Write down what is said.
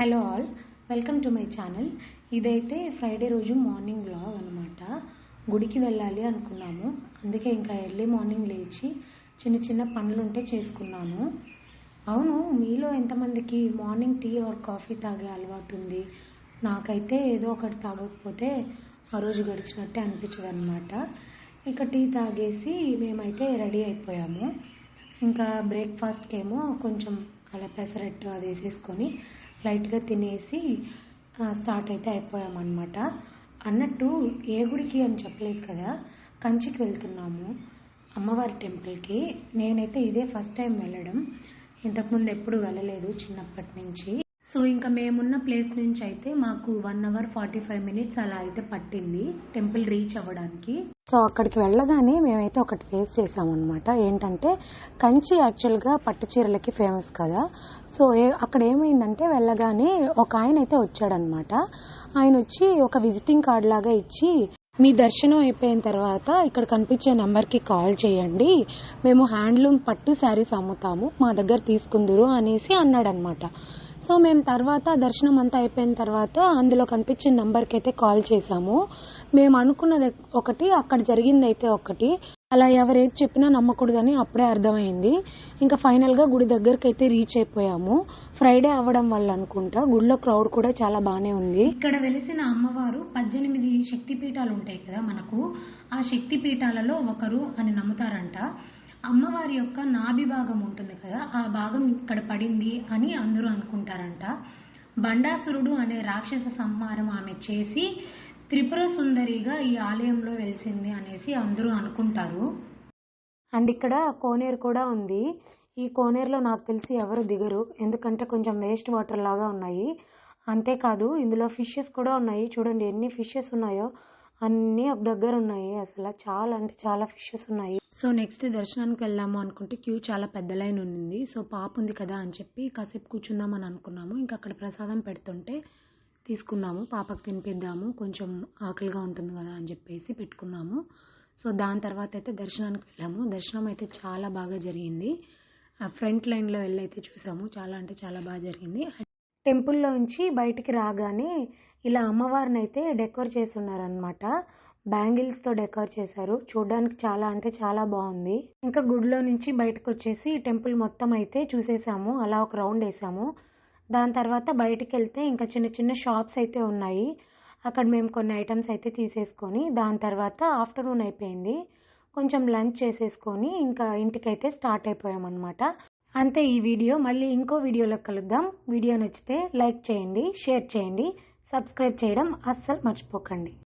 Hello all welcome to my channel ఇదైతే Friday రోజు morning vlog అనమాట గుడికి వెళ్ళాలి అనుకున్నాము. అందుకే ఇంకా ఎర్లీ మార్నింగ్ లేచి చిన్న చిన్న పనులు ఉంటే చేసుకున్నాను. అవును మీలో ఎంతమందికి మార్నింగ్ టీ ఆర్ కాఫీ తాగే అలవాటు ఉంది? నాకైతే ఏదో ఒకటి తాగకపోతే ఆ రోజు గడిచినట్టే అనిపించదు అనమాట ఇక టీ తాగేసి మేమైతే రెడీ అయిపోయాము. ఇంకా బ్రేక్ఫాస్ట్కి ఏమో కొంచెం అలా పెసరట్టు అది వేసేసుకొని లైట్గా తినేసి స్టార్ట్ అయితే అయిపోయామన్నమాట. అన్నట్టు ఏ గుడికి అని చెప్పలేదు కదా కంచికి వెళ్తున్నాము అమ్మవారి టెంపుల్కి. నేనైతే ఇదే ఫస్ట్ టైం వెళ్ళడం. ఇంతకుముందు ఎప్పుడు వెళ్ళలేదు చిన్నప్పటి నుంచి. సో ఇంకా మేమున్న ప్లేస్ నుంచి అయితే మాకు one hour forty five minutes అలా అయితే పట్టింది టెంపుల్ రీచ్ అవ్వడానికి. సో అక్కడికి వెళ్ళగానే మేమైతే ఒకటి ఫేస్ చేసామన్నమాట. ఏంటంటే కంచి యాక్చువల్గా పట్టు చీరలకి ఫేమస్ కదా. సో అక్కడ ఏమైందంటే వెళ్ళగానే ఒక ఆయన అయితే వచ్చాడనమాట ఆయన వచ్చి ఒక విజిటింగ్ కార్డ్ లాగా ఇచ్చి మీ దర్శనం అయిపోయిన తర్వాత ఇక్కడ కనిపించే నెంబర్కి కాల్ చేయండి. మేము హ్యాండ్లూమ్ పట్టు శారీస్ అమ్ముతాము. మా దగ్గర తీసుకుందరు అనేసి అన్నాడనమాట సో మేము తర్వాత దర్శనం అంతా అయిపోయిన తర్వాత అందులో కనిపించిన నెంబర్కి అయితే కాల్ చేసాము మేము అనుకున్నది ఒకటి అక్కడ జరిగింది అయితే ఒకటి. అలా ఎవరేది చెప్పినా నమ్మకూడదని అప్పుడే అర్థమైంది. ఇంకా ఫైనల్గా గుడి దగ్గరికి అయితే రీచ్ అయిపోయాము. ఫ్రైడే అవ్వడం వల్ల అనుకుంటా గుడిలో క్రౌడ్ కూడా చాలా బాగానే ఉంది. ఇక్కడ వెలిసిన అమ్మవారు పద్దెనిమిది శక్తి పీఠాలు ఉంటాయి కదా మనకు. ఆ శక్తిపీఠాలలో ఒకరు అని నమ్ముతారంట. అమ్మవారి యొక్క నాభి భాగం ఉంటుంది కదా ఆ భాగం ఇక్కడ పడింది అని అందరూ అనుకుంటారంట. బండాసురుడు అనే రాక్షస సంహారం ఆమె చేసి త్రిపుర సుందరిగా ఈ ఆలయంలో వెలిసింది అనేసి అందరూ అనుకుంటారు. అండ్ ఇక్కడ కోనేరు కూడా ఉంది. ఈ కోనేరులో నాకు తెలిసి ఎవరు దిగరు. ఎందుకంటే కొంచెం వేస్ట్ వాటర్ లాగా ఉన్నాయి. అంతేకాదు ఇందులో ఫిషెస్ కూడా ఉన్నాయి. చూడండి ఎన్ని ఫిషెస్ ఉన్నాయో అన్నీ ఒక దగ్గర ఉన్నాయి. అసలు చాలా అంటే చాలా ఫిషెస్ ఉన్నాయి. సో నెక్స్ట్ దర్శనానికి వెళ్దాము అనుకుంటే క్యూ చాలా పెద్ద లైన్ ఉంది సో పాప ఉంది కదా అని చెప్పి కాసేపు కూర్చుందామని అనుకున్నాము. ఇంకా అక్కడ ప్రసాదం పెడుతుంటే తీసుకున్నాము. పాపకు తినిపిద్దాము. కొంచెం ఆకలిగా ఉంటుంది కదా అని చెప్పేసి పెట్టుకున్నాము. సో దాని తర్వాత అయితే దర్శనానికి వెళ్ళాము. దర్శనం అయితే చాలా బాగా జరిగింది. ఫ్రంట్ లైన్లో వెళ్ళి అయితే చూసాము. చాలా అంటే చాలా బాగా జరిగింది. టెంపుల్లో నుంచి బయటికి రాగానే ఇలా అమ్మవారిని అయితే డెకోర్ చేసి ఉన్నారనమాట బ్యాంగిల్స్తో డెకార్ చేశారు. చూడడానికి చాలా అంటే చాలా బాగుంది. ఇంకా గుడిలో నుంచి బయటకు వచ్చేసి టెంపుల్ మొత్తం అయితే చూసేసాము. అలా ఒక రౌండ్ వేసాము. దాని తర్వాత బయటికి వెళ్తే ఇంకా చిన్న చిన్న షాప్స్ అయితే ఉన్నాయి. అక్కడ మేము కొన్ని ఐటమ్స్ అయితే తీసేసుకొని దాని తర్వాత ఆఫ్టర్నూన్ అయిపోయింది. కొంచెం లంచ్ చేసేసుకొని ఇంకా ఇంటికైతే స్టార్ట్ అయిపోయామన్నమాట. అంతే ఈ వీడియో. మళ్ళీ ఇంకో వీడియోలో కలుద్దాం. వీడియో నచ్చితే లైక్ చేయండి షేర్ చేయండి సబ్స్క్రైబ్ చేయడం అస్సలు మర్చిపోకండి.